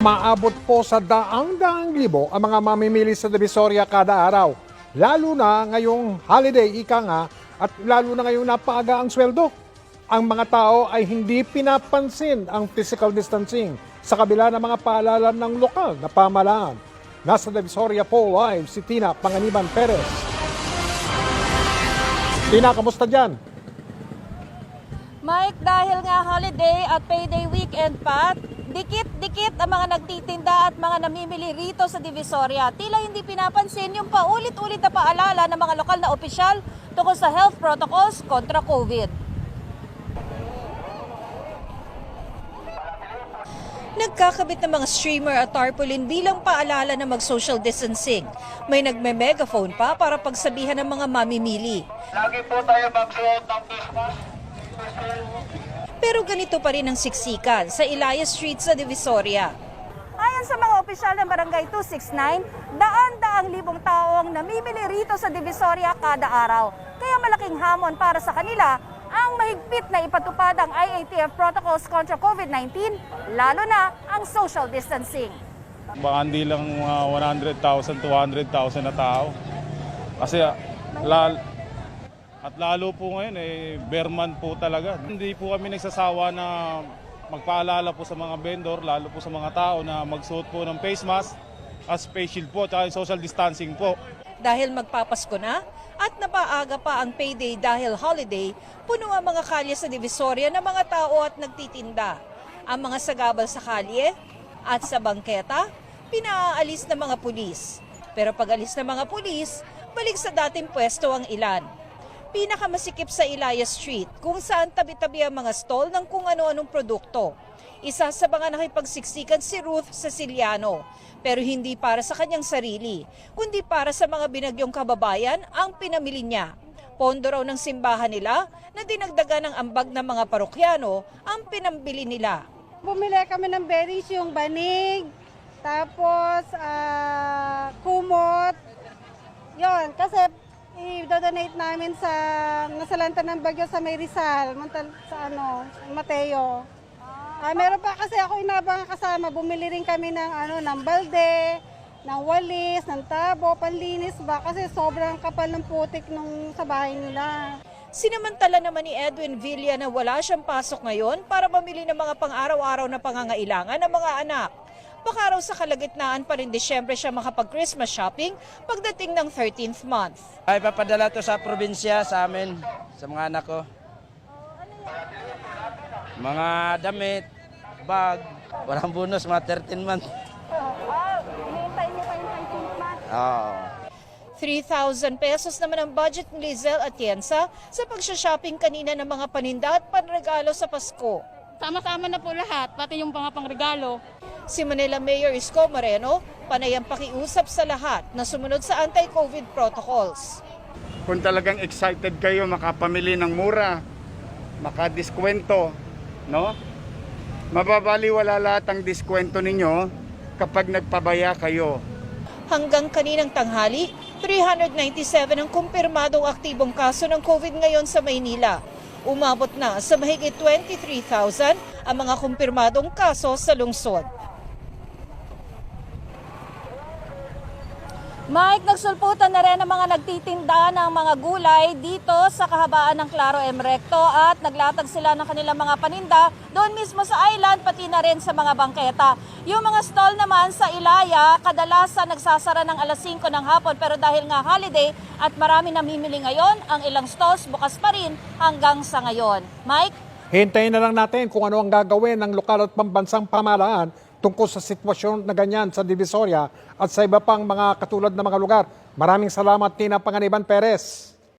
Maabot po sa daang-daang libo ang mga mamimili sa Divisoria kada araw. Lalo na ngayong holiday, ika nga, at lalo na ngayong napaaga ang sweldo. Ang mga tao ay hindi pinapansin ang physical distancing sa kabila ng mga paalala ng lokal na pamalaan. Nasa Divisoria po live si Tina Panganiban Perez. Tina, kamusta dyan? Mike, dahil nga holiday at payday weekend pa, dikit-dikit ang mga nagtitinda at mga namimili rito sa Divisoria. Tila hindi pinapansin yung paulit-ulit na paalala ng mga lokal na opisyal tungkol sa health protocols kontra COVID. Nagkakabit ng mga streamer at tarpaulin bilang paalala na mag-social distancing. May nagme-megaphone pa para pagsabihan ng mga mamimili. Lagi po tayo magsuot ng face mask. Pero ganito pa rin ang siksikan sa Ilaya Street sa Divisoria. Ayon sa mga opisyal ng Barangay 269, daan-daang libong tao ang namimili rito sa Divisoria kada araw. Kaya malaking hamon para sa kanila ang mahigpit na ipatupad ang IATF protocols kontra COVID-19, lalo na ang social distancing. Baka hindi lang mga 100,000, 200,000 na tao. Kasi ah, lal at lalo po ngayon eh bearman po talaga. Hindi po kami nagsasawa na magpaalala po sa mga vendor, lalo po sa mga tao na magsuot po ng face mask at face shield po at social distancing po. Dahil magpapasko na at napaaga pa ang payday dahil holiday, puno ang mga kalye sa Divisoria ng mga tao at nagtitinda. Ang mga sagabal sa kalye at sa bangketa, pinaalis ng mga pulis. Pero pag alis ng mga pulis, balik sa dating pwesto ang ilan. Pinakamasikip sa Ilaya Street kung saan tabi-tabi ang mga stall ng kung ano-anong produkto. Isa sa mga nakipagsiksikan si Ruth Ceciliano, pero hindi para sa kanyang sarili, kundi para sa mga binagyong kababayan ang pinamili niya. Pondo raw ng simbahan nila na dinagdagan ng ambag ng mga parokyano ang pinambili nila. Bumili kami ng berries, yung banig, tapos ah, kumot. Yon, kasi i-donate namin sa nasalanta ng bagyo sa May Rizal, Montal, sa ano, Mateo. Ah, meron pa kasi ako inabangan kasama, bumili rin kami ng ano, ng balde, ng walis, ng tabo, panlinis ba kasi sobrang kapal ng putik nung sa bahay nila. Sinamantala naman ni Edwin Villa na wala siyang pasok ngayon para mamili ng mga pang-araw-araw na pangangailangan ng mga anak. Baka raw sa kalagitnaan pa rin Disyembre siya makapag-Christmas shopping pagdating ng 13th month. Ay, papadala to sa probinsya, sa amin, sa mga anak ko. Mga damit, bag, walang bonus, mga 13 months. Oo. 3,000 pesos naman ang budget ni Lizelle Atienza sa pagsha-shopping kanina ng mga paninda at panregalo sa Pasko. Sama-sama na po lahat, pati yung mga pangregalo. Si Manila Mayor Isko Moreno, panay ang pakiusap sa lahat na sumunod sa anti-COVID protocols. kung talagang excited kayo makapamili ng mura, makadiskwento, no? Mababaliwala lahat ang diskwento ninyo kapag nagpabaya kayo. Hanggang kaninang tanghali, 397 ang kumpirmadong aktibong kaso ng COVID ngayon sa Maynila. Umabot na sa mahigit 23,000 ang mga kumpirmadong kaso sa lungsod. Mike, nagsulputan na rin ang mga nagtitinda ng mga gulay dito sa kahabaan ng Claro M. Recto at naglatag sila ng kanilang mga paninda doon mismo sa island pati na rin sa mga bangketa. Yung mga stall naman sa Ilaya, kadalasan nagsasara ng alas 5 ng hapon pero dahil nga holiday at marami namimili ngayon, ang ilang stalls bukas pa rin hanggang sa ngayon. Mike? Hintayin na lang natin kung ano ang gagawin ng lokal at pambansang pamahalaan tungkol sa sitwasyon na ganyan sa Divisoria at sa iba pang mga katulad na mga lugar. Maraming salamat, Tina Panganiban Perez.